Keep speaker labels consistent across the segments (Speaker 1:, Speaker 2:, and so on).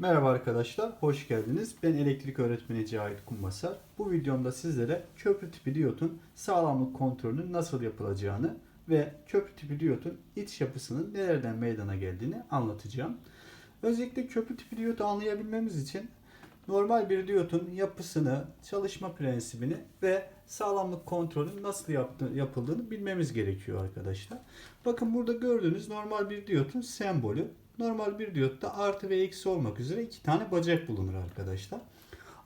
Speaker 1: Merhaba arkadaşlar, hoş geldiniz. Ben elektrik öğretmeni Cahit Kumbasar. Bu videomda sizlere köprü tipi diyotun sağlamlık kontrolünün nasıl yapılacağını ve köprü tipi diyotun iç yapısının nelerden meydana geldiğini anlatacağım. Özellikle köprü tipi diyotu anlayabilmemiz için normal bir diyotun yapısını, çalışma prensibini ve sağlamlık kontrolünün nasıl yaptı- yapıldığını bilmemiz gerekiyor arkadaşlar. Bakın burada gördüğünüz normal bir diyotun sembolü. Normal bir diyotta artı ve eksi olmak üzere iki tane bacak bulunur arkadaşlar.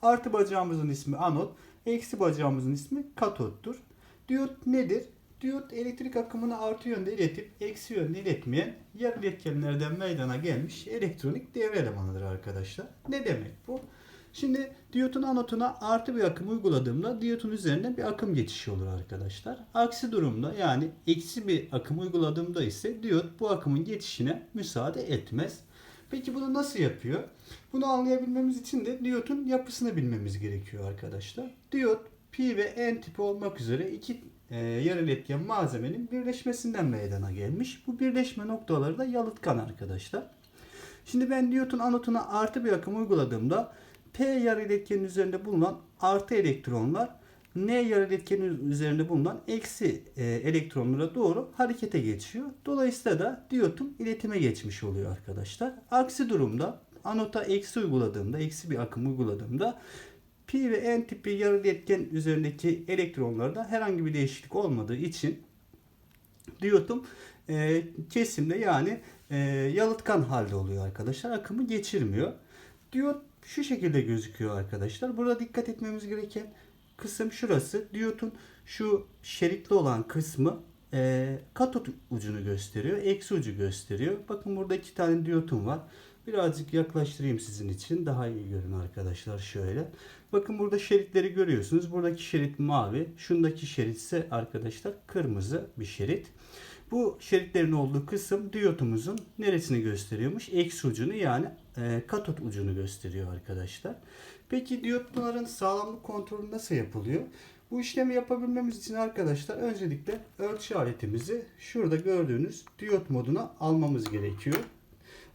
Speaker 1: Artı bacağımızın ismi anot, eksi bacağımızın ismi katottur. Diyot nedir? Diyot elektrik akımını artı yönde iletip eksi yönde iletmeyen yarı iletkenlerden meydana gelmiş elektronik devre elemanıdır arkadaşlar. Ne demek bu? Şimdi diyotun anotuna artı bir akım uyguladığımda diyotun üzerine bir akım geçişi olur arkadaşlar. Aksi durumda yani eksi bir akım uyguladığımda ise diyot bu akımın geçişine müsaade etmez. Peki bunu nasıl yapıyor? Bunu anlayabilmemiz için de diyotun yapısını bilmemiz gerekiyor arkadaşlar. Diyot pi ve n tipi olmak üzere iki e, yarı iletken malzemenin birleşmesinden meydana gelmiş. Bu birleşme noktaları da yalıtkan arkadaşlar. Şimdi ben diyotun anotuna artı bir akım uyguladığımda P yarı iletkenin üzerinde bulunan artı elektronlar N yarı iletkenin üzerinde bulunan eksi e, elektronlara doğru harekete geçiyor. Dolayısıyla da diyotum iletime geçmiş oluyor arkadaşlar. Aksi durumda anota eksi uyguladığımda, eksi bir akım uyguladığımda Pi ve N tipi yarı iletken üzerindeki elektronlarda herhangi bir değişiklik olmadığı için diyotum e, kesimde yani e, yalıtkan halde oluyor arkadaşlar. Akımı geçirmiyor. Diyot şu şekilde gözüküyor arkadaşlar. Burada dikkat etmemiz gereken kısım şurası. Diyotun şu şeritli olan kısmı e, katot ucunu gösteriyor. Eksi ucu gösteriyor. Bakın burada iki tane diyotum var. Birazcık yaklaştırayım sizin için. Daha iyi görün arkadaşlar şöyle. Bakın burada şeritleri görüyorsunuz. Buradaki şerit mavi. Şundaki şerit ise arkadaşlar kırmızı bir şerit. Bu şeritlerin olduğu kısım diyotumuzun neresini gösteriyormuş? Eksi ucunu yani e, katot ucunu gösteriyor arkadaşlar. Peki diyotların sağlamlık kontrolü nasıl yapılıyor? Bu işlemi yapabilmemiz için arkadaşlar öncelikle ölçü aletimizi şurada gördüğünüz diyot moduna almamız gerekiyor.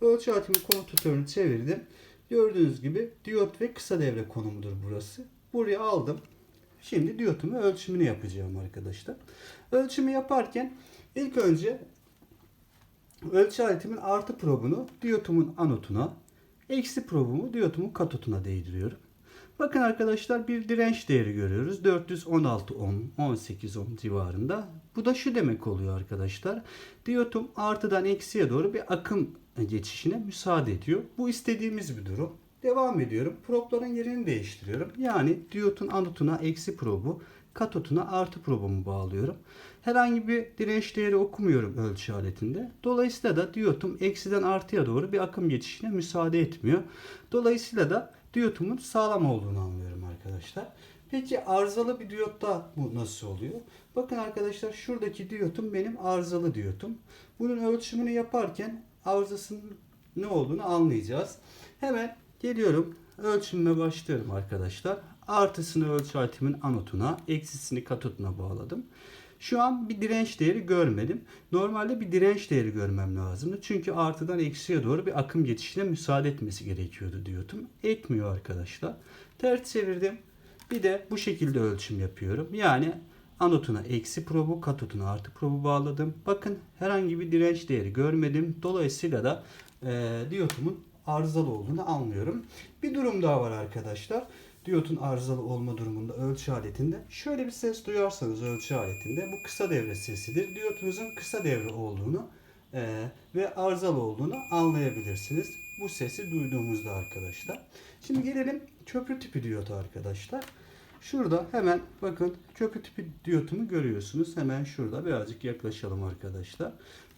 Speaker 1: Ölçü aletimin komutörünü çevirdim. Gördüğünüz gibi diyot ve kısa devre konumudur burası. Buraya aldım. Şimdi diyotumu ölçümünü yapacağım arkadaşlar. Ölçümü yaparken ilk önce ölçü aletimin artı probunu diyotumun anotuna, eksi probumu diyotumun katotuna değdiriyorum. Bakın arkadaşlar bir direnç değeri görüyoruz. 416 ohm, 18 ohm civarında. Bu da şu demek oluyor arkadaşlar. Diyotum artıdan eksiye doğru bir akım geçişine müsaade ediyor. Bu istediğimiz bir durum. Devam ediyorum. Probların yerini değiştiriyorum. Yani diyotun anotuna eksi probu, katotuna artı probumu bağlıyorum. Herhangi bir direnç değeri okumuyorum ölçü aletinde. Dolayısıyla da diyotum eksiden artıya doğru bir akım geçişine müsaade etmiyor. Dolayısıyla da diyotumun sağlam olduğunu anlıyorum arkadaşlar. Peki arızalı bir diyotta bu nasıl oluyor? Bakın arkadaşlar şuradaki diyotum benim arızalı diyotum. Bunun ölçümünü yaparken arızasının ne olduğunu anlayacağız. Hemen geliyorum ölçümüme başlıyorum arkadaşlar. Artısını ölçü aletimin anotuna, eksisini katotuna bağladım. Şu an bir direnç değeri görmedim. Normalde bir direnç değeri görmem lazımdı. Çünkü artıdan eksiye doğru bir akım geçişine müsaade etmesi gerekiyordu diyordum. Etmiyor arkadaşlar. Ters çevirdim. Bir de bu şekilde ölçüm yapıyorum. Yani anotuna eksi probu, katotuna artı probu bağladım. Bakın herhangi bir direnç değeri görmedim. Dolayısıyla da e, diyotumun arızalı olduğunu anlıyorum. Bir durum daha var arkadaşlar diyotun arızalı olma durumunda ölçü aletinde şöyle bir ses duyarsanız ölçü aletinde bu kısa devre sesidir. Diyotunuzun kısa devre olduğunu e, ve arızalı olduğunu anlayabilirsiniz. Bu sesi duyduğumuzda arkadaşlar. Şimdi gelelim köprü tipi diyota arkadaşlar. Şurada hemen bakın köprü tipi diyotumu görüyorsunuz. Hemen şurada birazcık yaklaşalım arkadaşlar.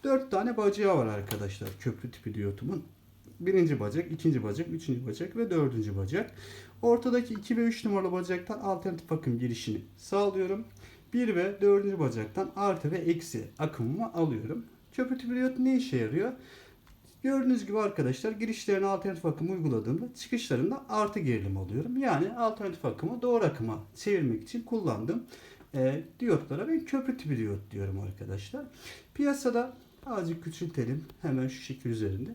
Speaker 1: 4 tane bacağı var arkadaşlar köprü tipi diyotumun. Birinci bacak, ikinci bacak, üçüncü bacak ve dördüncü bacak. Ortadaki 2 ve 3 numaralı bacaktan alternatif akım girişini sağlıyorum. 1 ve 4. bacaktan artı ve eksi akımımı alıyorum. Köprü tipi diyot ne işe yarıyor? Gördüğünüz gibi arkadaşlar girişlerine alternatif akım uyguladığımda çıkışlarında artı gerilim alıyorum. Yani alternatif akımı doğru akıma çevirmek için kullandığım e, diyotlara ben köprü tipi diyot diyorum arkadaşlar. Piyasada azıcık küçültelim hemen şu şekil üzerinde.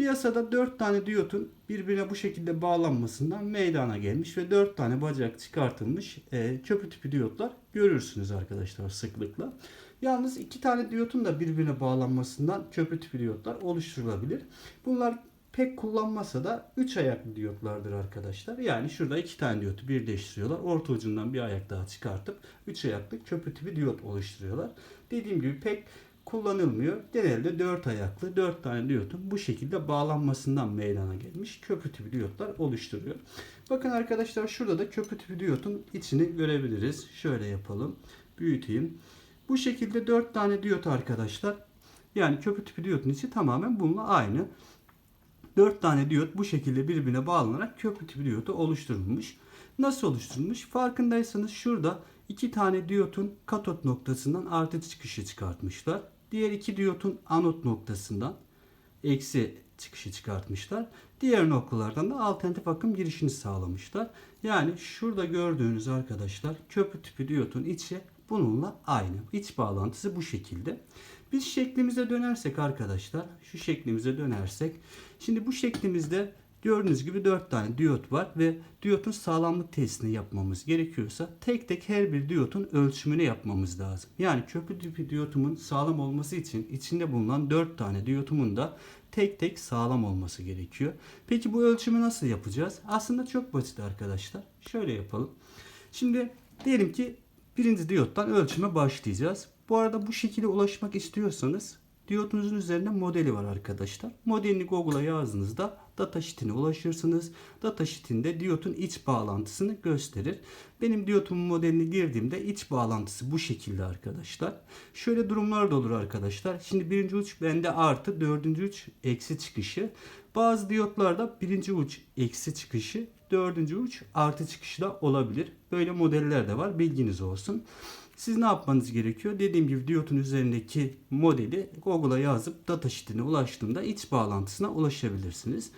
Speaker 1: Piyasada 4 tane diyotun birbirine bu şekilde bağlanmasından meydana gelmiş ve 4 tane bacak çıkartılmış e, köprü tipi diyotlar görürsünüz arkadaşlar sıklıkla. Yalnız 2 tane diyotun da birbirine bağlanmasından köprü tipi diyotlar oluşturulabilir. Bunlar pek kullanmasa da 3 ayaklı diyotlardır arkadaşlar. Yani şurada 2 tane diyotu birleştiriyorlar. Orta ucundan bir ayak daha çıkartıp 3 ayaklı köprü tipi diyot oluşturuyorlar. Dediğim gibi pek kullanılmıyor. Genelde 4 ayaklı 4 tane diyotun bu şekilde bağlanmasından meydana gelmiş köprü tipi diyotlar oluşturuyor. Bakın arkadaşlar şurada da köprü tipi diyotun içini görebiliriz. Şöyle yapalım. Büyüteyim. Bu şekilde 4 tane diyot arkadaşlar. Yani köprü tipi diyotun içi tamamen bununla aynı. 4 tane diyot bu şekilde birbirine bağlanarak köprü tipi diyotu oluşturulmuş. Nasıl oluşturulmuş? Farkındaysanız şurada 2 tane diyotun katot noktasından artı çıkışı çıkartmışlar. Diğer iki diyotun anot noktasından eksi çıkışı çıkartmışlar. Diğer noktalardan da alternatif akım girişini sağlamışlar. Yani şurada gördüğünüz arkadaşlar köprü tipi diyotun içi bununla aynı. İç bağlantısı bu şekilde. Biz şeklimize dönersek arkadaşlar, şu şeklimize dönersek, şimdi bu şeklimizde gördüğünüz gibi 4 tane diyot var ve diyotun sağlamlık testini yapmamız gerekiyorsa tek tek her bir diyotun ölçümünü yapmamız lazım. Yani köprü tipi diyotumun sağlam olması için içinde bulunan 4 tane diyotumun da tek tek sağlam olması gerekiyor. Peki bu ölçümü nasıl yapacağız? Aslında çok basit arkadaşlar. Şöyle yapalım. Şimdi diyelim ki birinci diyottan ölçüme başlayacağız. Bu arada bu şekilde ulaşmak istiyorsanız diyotunuzun üzerinde modeli var arkadaşlar. Modelini Google'a yazdığınızda datasheet'ine ulaşırsınız. Datasheet'inde diyotun iç bağlantısını gösterir. Benim diyotumun modelini girdiğimde iç bağlantısı bu şekilde arkadaşlar. Şöyle durumlar da olur arkadaşlar. Şimdi birinci uç bende artı, dördüncü uç eksi çıkışı. Bazı diyotlarda birinci uç eksi çıkışı, dördüncü uç artı çıkışı da olabilir. Böyle modeller de var. Bilginiz olsun. Siz ne yapmanız gerekiyor? Dediğim gibi diyotun üzerindeki modeli Google'a yazıp datasheet'ine ulaştığında iç bağlantısına ulaşabilirsiniz.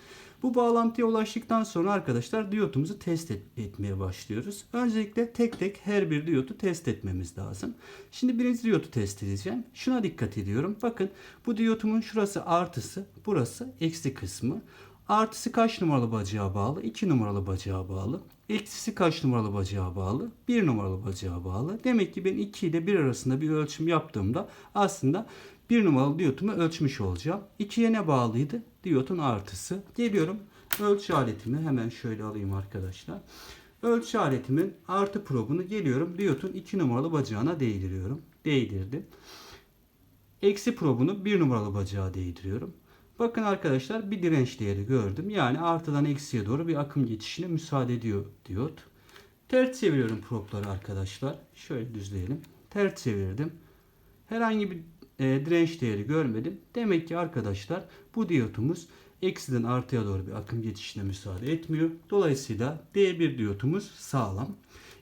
Speaker 1: Bu bağlantıya ulaştıktan sonra arkadaşlar diyotumuzu test et- etmeye başlıyoruz. Öncelikle tek tek her bir diyotu test etmemiz lazım. Şimdi birinci diyotu test edeceğim. Şuna dikkat ediyorum. Bakın bu diyotumun şurası artısı, burası eksi kısmı. Artısı kaç numaralı bacağa bağlı? 2 numaralı bacağa bağlı. Eksisi kaç numaralı bacağa bağlı? 1 numaralı bacağa bağlı. Demek ki ben 2 ile 1 arasında bir ölçüm yaptığımda aslında 1 numaralı diyotumu ölçmüş olacağım. 2'ye ne bağlıydı? Diyotun artısı. Geliyorum ölçü aletimi hemen şöyle alayım arkadaşlar. Ölçü aletimin artı probunu geliyorum diyotun 2 numaralı bacağına değdiriyorum. Değdirdim. Eksi probunu 1 numaralı bacağa değdiriyorum. Bakın arkadaşlar bir direnç değeri gördüm. Yani artıdan eksiye doğru bir akım geçişine müsaade ediyor diyot. Ters çeviriyorum propları arkadaşlar. Şöyle düzleyelim. Ters çevirdim. Herhangi bir e, direnç değeri görmedim. Demek ki arkadaşlar bu diyotumuz eksiden artıya doğru bir akım geçişine müsaade etmiyor. Dolayısıyla D1 diyotumuz sağlam.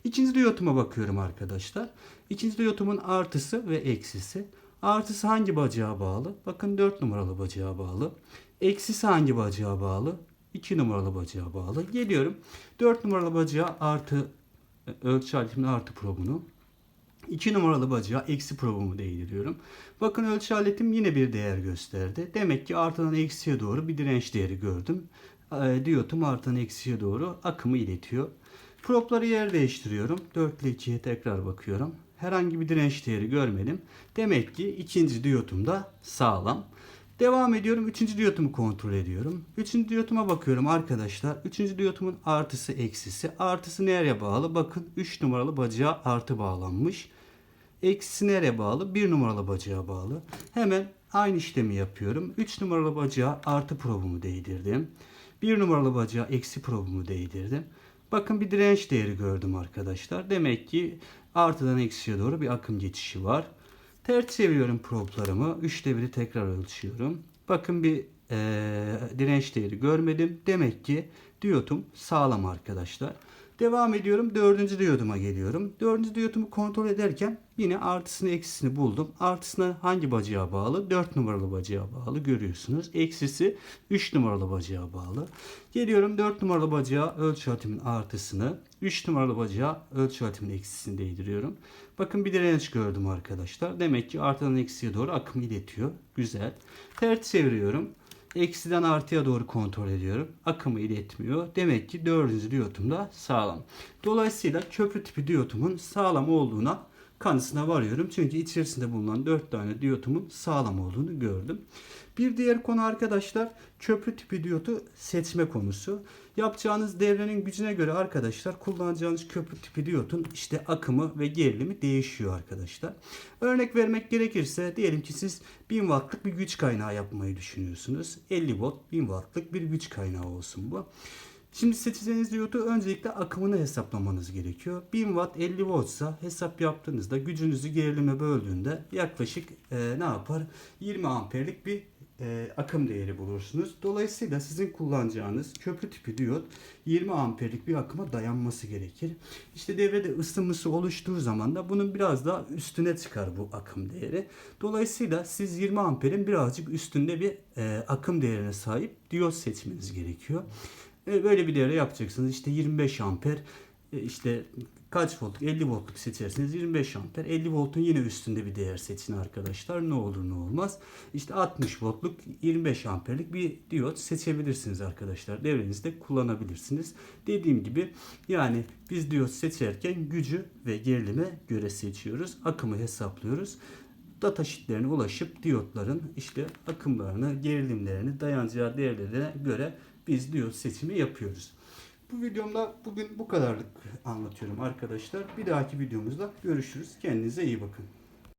Speaker 1: İkinci diyotuma bakıyorum arkadaşlar. İkinci diyotumun artısı ve eksisi. Artısı hangi bacağa bağlı? Bakın 4 numaralı bacağa bağlı. Eksisi hangi bacağa bağlı? 2 numaralı bacağa bağlı. Geliyorum. 4 numaralı bacağa artı e, ölçü aletimin artı probunu. 2 numaralı bacağa eksi probumu değdiriyorum. Bakın ölçü aletim yine bir değer gösterdi. Demek ki artadan eksiye doğru bir direnç değeri gördüm. E, diyotum artadan eksiye doğru akımı iletiyor. Propları yer değiştiriyorum. 4 ile 2'ye tekrar bakıyorum. Herhangi bir direnç değeri görmedim. Demek ki ikinci diyotum da sağlam. Devam ediyorum. Üçüncü diyotumu kontrol ediyorum. Üçüncü diyotuma bakıyorum arkadaşlar. Üçüncü diyotumun artısı eksisi. Artısı nereye bağlı? Bakın 3 numaralı bacağa artı bağlanmış. Eksisi nereye bağlı? 1 numaralı bacağa bağlı. Hemen aynı işlemi yapıyorum. 3 numaralı bacağa artı probumu değdirdim. 1 numaralı bacağa eksi probumu değdirdim. Bakın bir direnç değeri gördüm arkadaşlar. Demek ki artıdan eksiye doğru bir akım geçişi var. Ters çeviriyorum problarımı. 3'te 1'i tekrar ölçüyorum. Bakın bir eee, direnç değeri görmedim. Demek ki diyotum sağlam arkadaşlar. Devam ediyorum. Dördüncü diyoduma geliyorum. Dördüncü diyodumu kontrol ederken yine artısını eksisini buldum. Artısına hangi bacağa bağlı? 4 numaralı bacağa bağlı görüyorsunuz. Eksisi 3 numaralı bacağa bağlı. Geliyorum 4 numaralı bacağa ölçü aletimin artısını. 3 numaralı bacağa ölçü aletimin eksisini değdiriyorum. Bakın bir direnç gördüm arkadaşlar. Demek ki artadan eksiye doğru akım iletiyor. Güzel. Ters çeviriyorum. Eksiden artıya doğru kontrol ediyorum. Akımı iletmiyor. Demek ki dördüncü diyotum da sağlam. Dolayısıyla köprü tipi diyotumun sağlam olduğuna kanısına varıyorum. Çünkü içerisinde bulunan 4 tane diyotumun sağlam olduğunu gördüm. Bir diğer konu arkadaşlar köprü tipi diyotu seçme konusu. Yapacağınız devrenin gücüne göre arkadaşlar kullanacağınız köprü tipi diyotun işte akımı ve gerilimi değişiyor arkadaşlar. Örnek vermek gerekirse diyelim ki siz 1000 wattlık bir güç kaynağı yapmayı düşünüyorsunuz. 50 volt 1000 wattlık bir güç kaynağı olsun bu. Şimdi seçeceğiniz diyodu öncelikle akımını hesaplamanız gerekiyor. 1000 watt 50 voltsa hesap yaptığınızda gücünüzü gerilime böldüğünde yaklaşık e, ne yapar? 20 amperlik bir e, akım değeri bulursunuz. Dolayısıyla sizin kullanacağınız köprü tipi diyot 20 amperlik bir akıma dayanması gerekir. İşte devrede ısınması oluştuğu zaman da bunun biraz daha üstüne çıkar bu akım değeri. Dolayısıyla siz 20 amperin birazcık üstünde bir e, akım değerine sahip diyot seçmeniz gerekiyor. E, Böyle bir değere yapacaksınız. İşte 25 amper e, işte kaç voltluk 50 voltluk seçerseniz 25 amper. 50 voltun yine üstünde bir değer seçin arkadaşlar. Ne olur ne olmaz. İşte 60 voltluk 25 amperlik bir diyot seçebilirsiniz arkadaşlar. Devrenizde kullanabilirsiniz. Dediğim gibi yani biz diyot seçerken gücü ve gerilime göre seçiyoruz. Akımı hesaplıyoruz. Data sheetlerine ulaşıp diyotların işte akımlarını gerilimlerini dayanacağı değerlere göre diyot seçimi yapıyoruz. Bu videomda bugün bu kadarlık anlatıyorum arkadaşlar. Bir dahaki videomuzda görüşürüz. Kendinize iyi bakın.